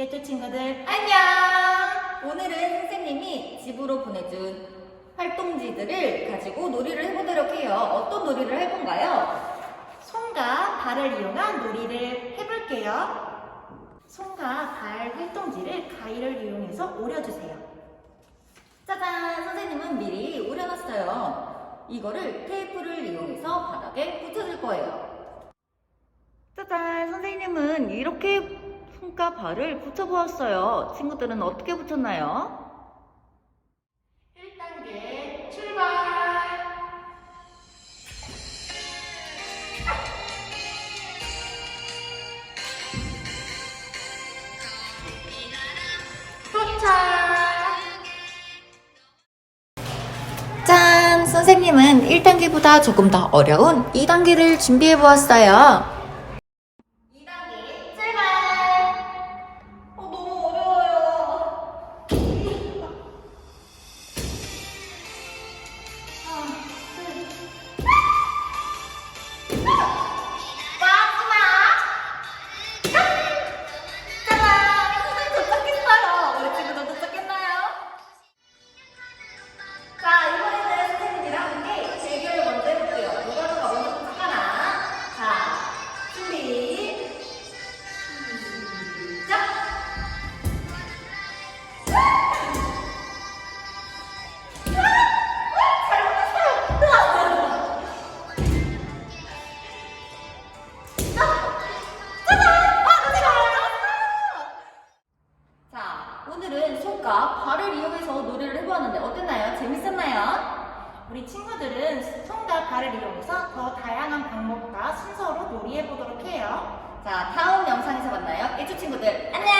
예조 친구들 안녕! 오늘은 선생님이 집으로 보내준 활동지들을 가지고 놀이를 해보도록 해요. 어떤 놀이를 해본가요? 손과 발을 이용한 놀이를 해볼게요. 손과 발 활동지를 가위를 이용해서 오려주세요. 짜잔! 선생님은 미리 오려놨어요. 이거를 테이프를 이용해서 바닥에 붙여줄 거예요. 짜잔! 선생님은 이렇게 손과 발을 붙여보았어요. 친구들은 어떻게 붙였나요? 1단계 출발! 도착! 짠! 선생님은 1단계보다 조금 더 어려운 2단계를 준비해 보았어요. 오늘은 손과 발을 이용해서 놀이를 해보았는데 어땠나요? 재밌었나요? 우리 친구들은 손과 발을 이용해서 더 다양한 방법과 순서로 놀이해보도록 해요. 자, 다음 영상에서 만나요. 예주 친구들, 안녕!